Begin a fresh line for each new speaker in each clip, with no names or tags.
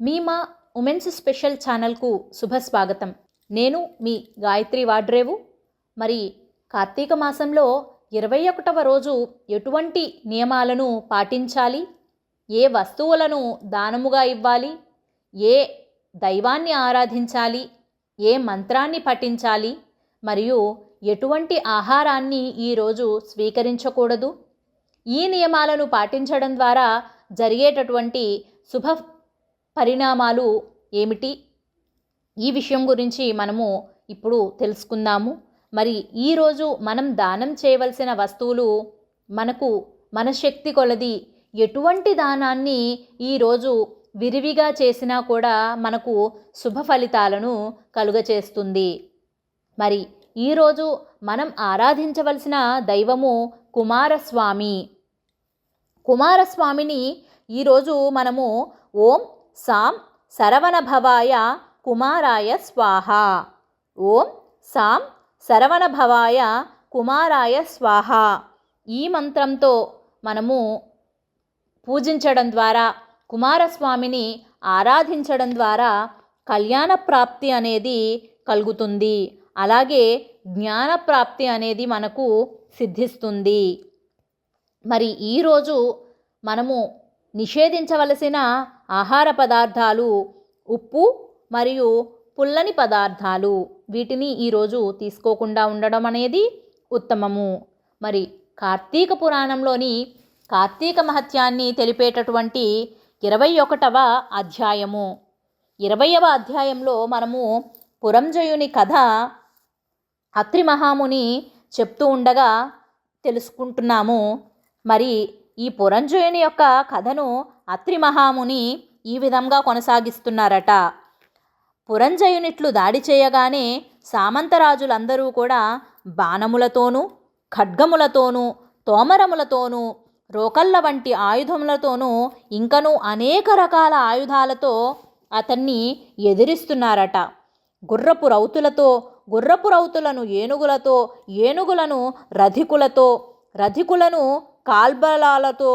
మీ మా women's special ఛానల్కు శుభస్వాగతం నేను మీ గాయత్రి వాడ్రేవు. మరి కార్తీక మాసంలో ఇరవై ఒకటవ రోజు ఎటువంటి నియమాలను పాటించాలి? ఏ వస్తువులను దానముగా ఇవ్వాలి? ఏ దైవాన్ని ఆరాధించాలి? ఏ మంత్రాన్ని పఠించాలి? మరియు ఎటువంటి ఆహారాన్ని ఈరోజు స్వీకరించకూడదు? ఈ నియమాలను పాటించడం ద్వారా జరిగేటటువంటి శుభ పరిణామాలు ఏమిటి? ఈ విషయం గురించి మనము ఇప్పుడు తెలుసుకుందాము. మరి ఈరోజు మనం దానం చేయవలసిన వస్తువులు మనకు మన శక్తి కొలది ఎటువంటి దానాన్ని ఈరోజు విరివిగా చేసినా కూడా మనకు శుభ ఫలితాలను కలుగచేస్తుంది మరి ఈరోజు మనం ఆరాధించవలసిన దైవము కుమారస్వామి. కుమారస్వామిని ఈరోజు మనము ఓం సాం శరవణభవాయ కుమారాయ స్వాహ. ఓం సాం శరవణభవాయ కుమారాయ స్వాహ. ఈ మంత్రంతో మనము పూజించడం ద్వారా కుమారస్వామిని ఆరాధించడం ద్వారా కళ్యాణ ప్రాప్తి అనేది కలుగుతుంది. అలాగే జ్ఞాన ప్రాప్తి అనేది మనకు సిద్ధిస్తుంది. మరి ఈరోజు మనము నిషేధించవలసిన ఆహార పదార్థాలు ఉప్పు మరియు పుల్లని పదార్థాలు. వీటిని ఈరోజు తీసుకోకుండా ఉండడం అనేది ఉత్తమము. మరి కార్తీక పురాణంలోని కార్తీక మహత్యాన్ని తెలిపేటటువంటి ఇరవై ఒకటవ అధ్యాయము. ఇరవయవ అధ్యాయంలో మనము పురంజయుని కథ అత్రి మహాముని చెప్తూ ఉండగా తెలుసుకుంటున్నాము. మరి ఈ పురంజయుని యొక్క కథను అత్రి మహాముని ఈ విధంగా కొనసాగిస్తున్నారట. పురంజయునిట్లు దాడి చేయగానే సామంతరాజులందరూ కూడా బాణములతోనూ ఖడ్గములతోనూ తోమరములతోనూ రోకళ్ళ వంటి ఆయుధములతోనూ ఇంకనూ అనేక రకాల ఆయుధాలతో అతన్ని ఎదిరిస్తున్నారట. గుర్రపు రౌతులతో గుర్రపు రౌతులను ఏనుగులతో ఏనుగులను రధికులతో రధికులను కాల్బలాలతో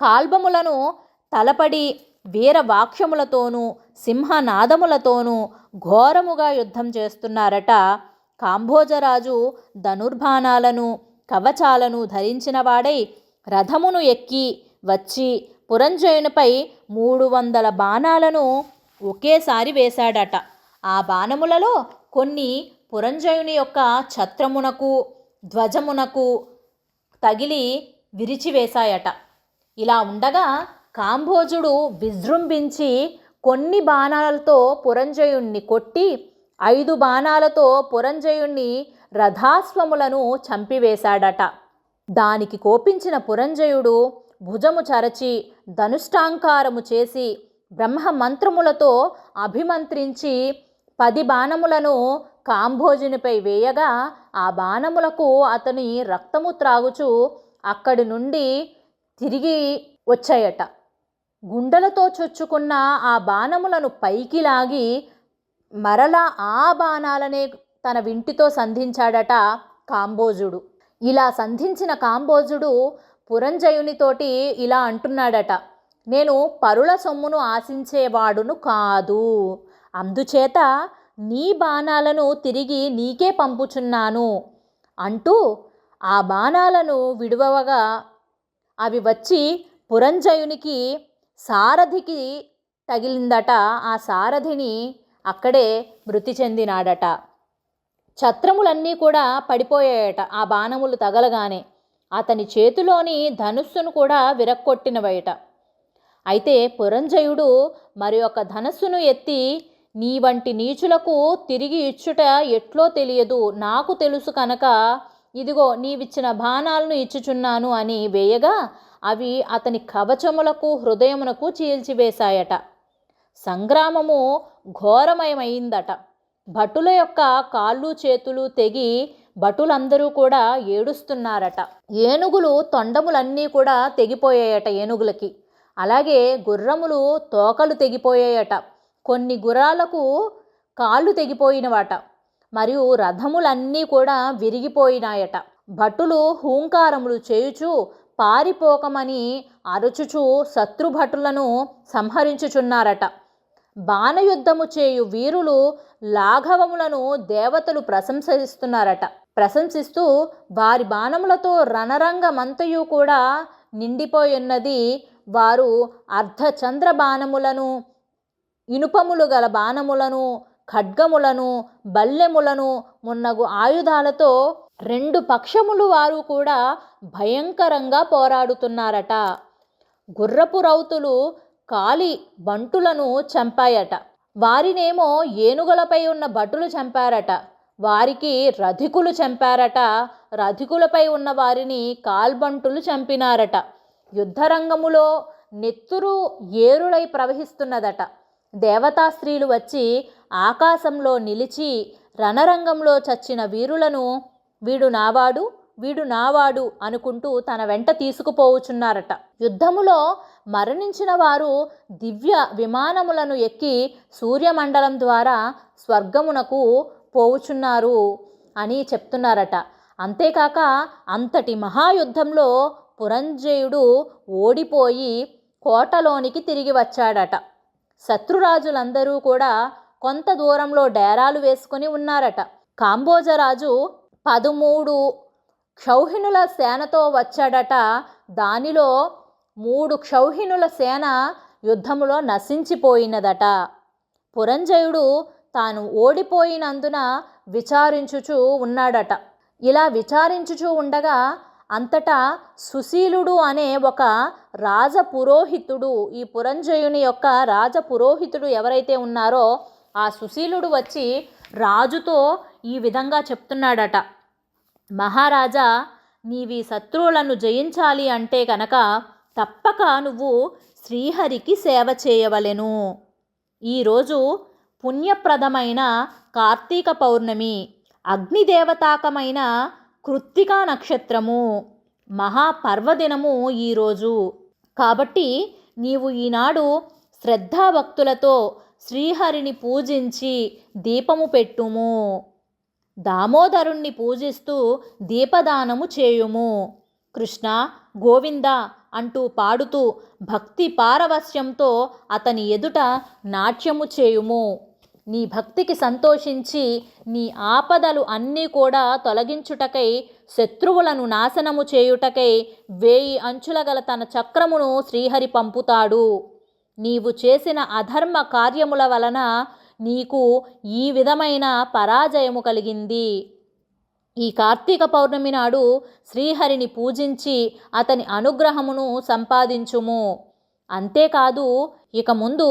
కాల్బములను తలపడి వీరవాక్ష్యములతోనూ సింహనాదములతోనూ ఘోరముగా యుద్ధం చేస్తున్నారట. కాంభోజరాజు ధనుర్బాణాలను కవచాలను ధరించినవాడై రథమును ఎక్కి వచ్చి పురంజయునిపై మూడు వందల బాణాలను ఒకేసారి వేశాడట. ఆ బాణములలో కొన్ని పురంజయుని యొక్క ఛత్రమునకు ధ్వజమునకు తగిలి విరిచివేశాయట. ఇలా ఉండగా కాంభోజుడు విజృంభించి కొన్ని బాణాలతో పురంజయుణ్ణి కొట్టి ఐదు బాణాలతో పురంజయుణ్ణి రథాశ్వములను చంపివేశాడట. దానికి కోపించిన పురంజయుడు భుజము చరచి ధనుష్టాంకారము చేసి బ్రహ్మ మంత్రములతో అభిమంత్రించి పది బాణములను కాంభోజునిపై వేయగా ఆ బాణములకు అతని రక్తము త్రాగుచు అక్కడి నుండి తిరిగి వచ్చాయట. గుండెలతో చొచ్చుకున్న ఆ బాణములను పైకి లాగి మరలా ఆ బాణాలనే తన వింటితో సంధించాడట కాంబోజుడు ఇలా సంధించిన కాంబోజుడు పురంజయునితోటి ఇలా అంటున్నాడట నేను పరుల సొమ్మును ఆశించేవాడును కాదు. అందుచేత నీ బాణాలను తిరిగి నీకే పంపుచున్నాను అంటూ ఆ బాణాలను విడువగా అవి వచ్చి పురంజయునికి సారథికి తగిలిందట. ఆ సారథిని అక్కడే మృతి చెందినాడట. ఛత్రములన్నీ కూడా పడిపోయాయట. ఆ బాణములు తగలగానే అతని చేతిలోని ధనుస్సును కూడా విరక్కొట్టినవయట. అయితే పురంజయుడు మరి ఒక ధనస్సును ఎత్తి నీ వంటి నీచులకు తిరిగి ఇచ్చుట ఎట్లో తెలియదు. నాకు తెలుసు కనుక ఇదిగో నీవిచ్చిన బాణాలను ఇచ్చుచున్నాను అని వేయగా అవి అతని కవచములకు హృదయమునకు చీల్చివేశాయట. సంగ్రామము ఘోరమయమైందట. భటుల యొక్క కాళ్ళు చేతులు తెగి భటులందరూ కూడా ఏడుస్తున్నారట. ఏనుగులు తొండములన్నీ కూడా తెగిపోయాయట ఏనుగులకి. అలాగే గుర్రములు తోకలు తెగిపోయాయట. కొన్ని గుర్రాలకు కాళ్ళు తెగిపోయినవాట. మరియు రథములన్నీ కూడా విరిగిపోయినాయట. భటులు హూంకారములు చేయుచు పారిపోకమని అరుచుచు శత్రుభటులను సంహరించుచున్నారట. బాణయుద్ధము చేయు వీరులు లాఘవములను దేవతలు ప్రశంసిస్తున్నారట. ప్రశంసిస్తూ వారి బాణములతో రణరంగమంతయు కూడా నిండిపోయున్నది వారు అర్ధచంద్ర బాణములను ఇనుపములు గల బాణములను ఖడ్గములను బల్లెములను మున్నగు ఆయుధాలతో రెండు పక్షములు వారు కూడా భయంకరంగా పోరాడుతున్నారట. గుర్రపు రౌతులు కాలి బంటులను చంపాయట. వారినేమో ఏనుగులపై ఉన్న భటులు చంపారట. వారికి రధికులు చంపారట. రధికులపై ఉన్న వారిని కాల్బంటులు చంపినారట. యుద్ధరంగములో నెత్తురు ఏరులై ప్రవహిస్తున్నదట. దేవతా స్త్రీలు వచ్చి ఆకాశంలో నిలిచి రణరంగంలో చచ్చిన వీరులను వీడు నావాడు వీడు నావాడు అనుకుంటూ తన వెంట తీసుకుపోవుచున్నారట. యుద్ధములో మరణించిన వారు దివ్య విమానములను ఎక్కి సూర్యమండలం ద్వారా స్వర్గమునకు పోవుచున్నారు అని చెప్తున్నారట. అంతేకాక అంతటి మహాయుద్ధంలో పురంజయుడు ఓడిపోయి కోటలోనికి తిరిగి వచ్చాడట. శత్రురాజులందరూ కూడా కొంత దూరంలో డేరాలు వేసుకొని ఉన్నారట. కాంబోజరాజు పదమూడు క్షౌహిణుల సేనతో వచ్చాడట. దానిలో మూడు క్షౌహిణుల సేన యుద్ధములో నశించిపోయినదట. పురంజయుడు తాను ఓడిపోయినందున విచారించుచూ ఉన్నాడట. ఇలా విచారించుచూ ఉండగా అంతటా సుశీలుడు అనే ఒక రాజపురోహితుడు ఈ పురంజయుని యొక్క రాజపురోహితుడు ఎవరైతే ఉన్నారో ఆ సుశీలుడు వచ్చి రాజుతో ఈ విధంగా చెప్తున్నాడట. మహారాజా నీవి శత్రువులను జయించాలి అంటే కనుక తప్పక నువ్వు శ్రీహరికి సేవ చేయవలెను. ఈరోజు పుణ్యప్రదమైన కార్తీక పౌర్ణమి అగ్నిదేవతాకమైన కృత్తికా నక్షత్రము మహాపర్వదినము ఈరోజు. కాబట్టి నీవు ఈనాడు శ్రద్ధాభక్తులతో శ్రీహరిని పూజించి దీపము పెట్టుము. దామోదరుణ్ణి పూజిస్తూ దీపదానము చేయుము. కృష్ణ గోవింద అంటూ పాడుతూ భక్తి పారవస్యంతో అతని ఎదుట నాట్యము చేయుము. నీ భక్తికి సంతోషించి నీ ఆపదలు అన్నీ కూడా తొలగించుటకై శత్రువులను నాశనము చేయుటకై వేయి అంచుల గల తన చక్రమును శ్రీహరి పంపుతాడు. నీవు చేసిన అధర్మ కార్యముల వలన నీకు ఈ విధమైన పరాజయము కలిగింది. ఈ కార్తీక పౌర్ణమి నాడు శ్రీహరిని పూజించి అతని అనుగ్రహమును సంపాదించుము. అంతేకాదు ఇక ముందు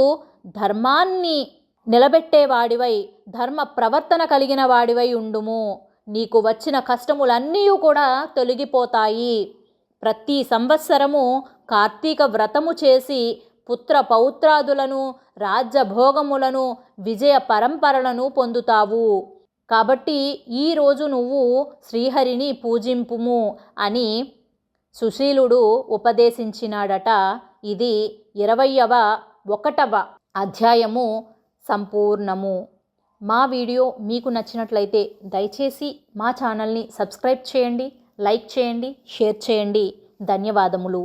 ధర్మాన్ని నిలబెట్టేవాడివై ధర్మ ప్రవర్తన కలిగిన వాడివై ఉండుము. నీకు వచ్చిన కష్టములన్నీ కూడా తొలగిపోతాయి. ప్రతి సంవత్సరము కార్తీక వ్రతము చేసి పుత్ర పౌత్రాదులను రాజ్యభోగములను విజయ పరంపరలను పొందుతావు. కాబట్టి ఈరోజు నువ్వు శ్రీహరిని పూజింపుము అని సుశీలుడు ఉపదేశించినాడట. ఇది ఇరవయవ ఒకటవ అధ్యాయము సంపూర్ణము. మా వీడియో మీకు నచ్చినట్లయితే దయచేసి మా ఛానల్ని సబ్స్క్రైబ్ చేయండి లైక్ చేయండి షేర్ చేయండి. ధన్యవాదములు.